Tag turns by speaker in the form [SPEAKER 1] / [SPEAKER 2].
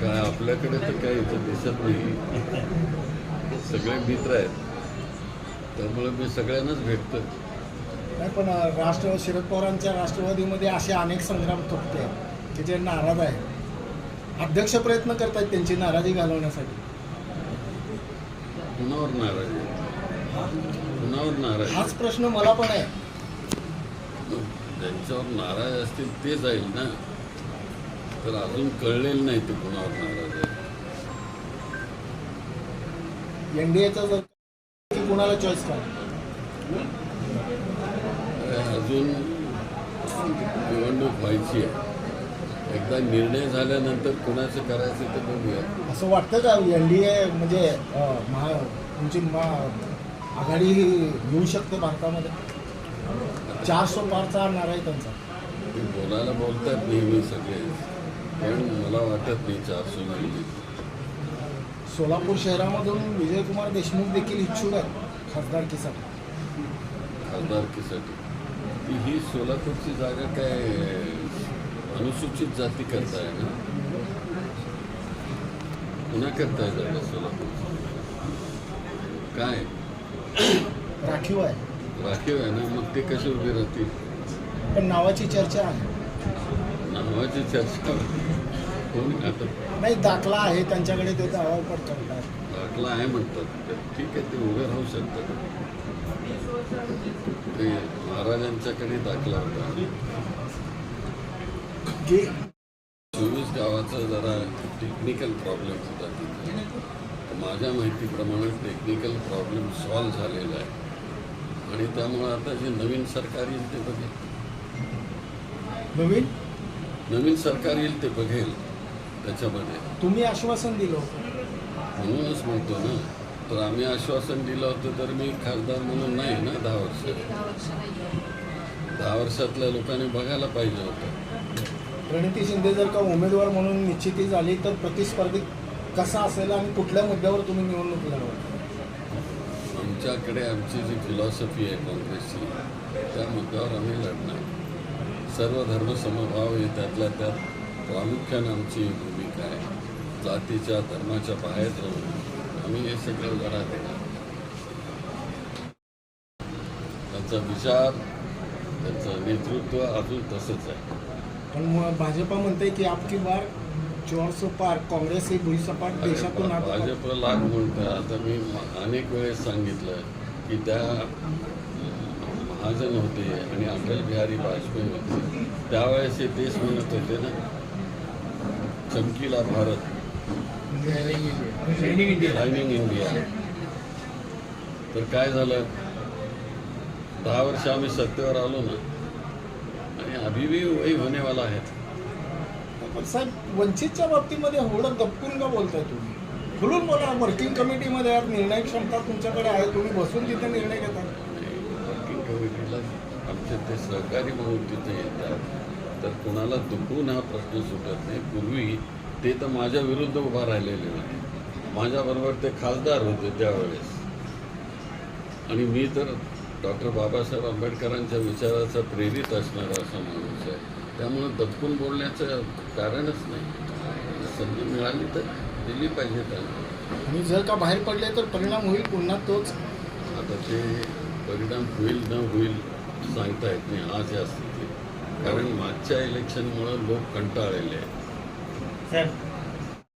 [SPEAKER 1] काय आपल्याकडे तर काय इथं दिसत नाही. सगळे मित्र आहेत. त्यामुळे मी सगळ्यांनाच भेटतो
[SPEAKER 2] नाही पण राष्ट्र शरद पवारांच्या राष्ट्रवादीमध्ये असे अनेक संग्राम आहेत की जे नाराज आहेत. अध्यक्ष प्रयत्न करतायत त्यांची नाराजी घालवण्यासाठी.
[SPEAKER 1] कुणावर नाराज? कुणावर नाराज?
[SPEAKER 2] हाच प्रश्न मला पण आहे.
[SPEAKER 1] ज्यांच्यावर नाराज असतील ते जाईल ना. तर अजून कळलेलं नाही ते कुणावर नाराज आहे.
[SPEAKER 2] एनडीएचा जर की कुणाला चॉईस
[SPEAKER 1] अजून निवडणूक व्हायची आहे. एकदा निर्णय झाल्यानंतर कुणाचं करायचं ते बघूया.
[SPEAKER 2] असं वाटतं का एनडीए म्हणजे महा तुमची आघाडी येऊ शकते भारतामध्ये? चारशे पारचा नारा आहे त्यांचा.
[SPEAKER 1] बोलायला बोलतात नेहमी सगळे. पण मला वाटत नाही चारशे नाही
[SPEAKER 2] सोलापूर शहरामधून विजयकुमार देशमुख देखील इच्छुक आहेत खासदारकीसाठी
[SPEAKER 1] खासदारकीसाठी ही सोलापूरची जागा काय अनुसूचित जाती करताय ना? पुन्हा करताय जागा सोलापूर काय?
[SPEAKER 2] राखीव आहे.
[SPEAKER 1] राखीव आहे ना? मग ते कसे उभे राहतील?
[SPEAKER 2] पण नावाची चर्चा आहे.
[SPEAKER 1] नावाची चर्चा कोण आता.
[SPEAKER 2] नाही दाखला आहे त्यांच्याकडे ते दावा करतात
[SPEAKER 1] दाखला आहे म्हणतात. तर ठीक आहे ते उभे राहू शकतात. ते महाराजांच्याकडे दाखला होता.
[SPEAKER 2] की
[SPEAKER 1] चोवीस गावाचा जरा टेक्निकल प्रॉब्लेम होता तिथे. तर माझ्या माहितीप्रमाणे टेक्निकल प्रॉब्लेम सॉल्व्ह झालेला आहे. आणि त्यामुळं आता जे नवीन सरकार येईल ते बघेल.
[SPEAKER 2] नवीन?
[SPEAKER 1] नवीन सरकार येईल ते बघेल त्याच्यामध्ये.
[SPEAKER 2] तुम्ही आश्वासन दिलं होतं.
[SPEAKER 1] म्हणूनच म्हणतो ना तर आम्ही आश्वासन दिलं होतं तर मी खासदार म्हणून नाही ना दहा वर्ष. दहा वर्षातल्या लोकांनी बघायला पाहिजे होतं.
[SPEAKER 2] प्रणिती शिंदे जर का उमेदवार म्हणून निश्चिती झाली तर प्रतिस्पर्धी कसा असेल आणि कुठल्या मुद्द्यावर तुम्ही निवडणूक लढवा
[SPEAKER 1] आमच्याकडे आमची जी फिलॉसॉफी आहे काँग्रेसची त्या मुद्द्यावर आम्ही लढणार. सर्व धर्म समभाव हे त्यातल्या त्यात प्रामुख्याने आमची भूमिका आहे. जातीच्या धर्माच्या बाहेर जाऊन आम्ही हे सगळं लढा देणार. त्यांचा विचार त्यांचं नेतृत्व अजून तसंच आहे.
[SPEAKER 2] पण मग भाजपा म्हणते की आपकी बार चोरसो पार काँग्रेस ही भुईसपाट
[SPEAKER 1] अरे
[SPEAKER 2] देशातून
[SPEAKER 1] भा-
[SPEAKER 2] आता
[SPEAKER 1] भाजप लाग म्हणतं आता मी म- अनेक वेळेस सांगितलं की त्या महाजन होते आणि अटल बिहारी वाजपेयी होते त्यावेळेस हे देश म्हणत होते ना चमकीला भारत. शायनिंग इंडिया तर काय झालं? दहा वर्ष आम्ही सत्तेवर आलो ना आणि अभिवी भी वही आहेत
[SPEAKER 2] पण साहेब वंचितच्या बाबतीमध्ये एवढं दपकून का बोलताय तुम्ही? खुलून बोला वर्किंग कमिटीमध्ये निर्णय क्षमता तुमच्याकडे आहे तुम्ही बसून तिथे निर्णय घेता.
[SPEAKER 1] आमचे ते सहकारी म्हणून तिथे येतात. तर कुणाला दुखवून हा प्रश्न सुटत नाही. पूर्वी ते तर माझ्या विरुद्ध उभा राहिलेले होते. माझ्याबरोबर ते खासदार होते त्यावेळेस. आणि मी तर डॉक्टर बाबासाहेब आंबेडकरांच्या विचाराचा प्रेरित असणारा असा माणूस आहे. त्यामुळं दबकून बोलण्याचं कारणच नाही. संधी मिळाली तर दिली पाहिजे त्यांना.
[SPEAKER 2] आणि जर का बाहेर पडले तर परिणाम होईल पुन्हा तोच.
[SPEAKER 1] आता ते परिणाम होईल न होईल सांगता येत नाही आज या स्थितीत. कारण मागच्या इलेक्शनमुळं लोक कंटाळलेले आहेत.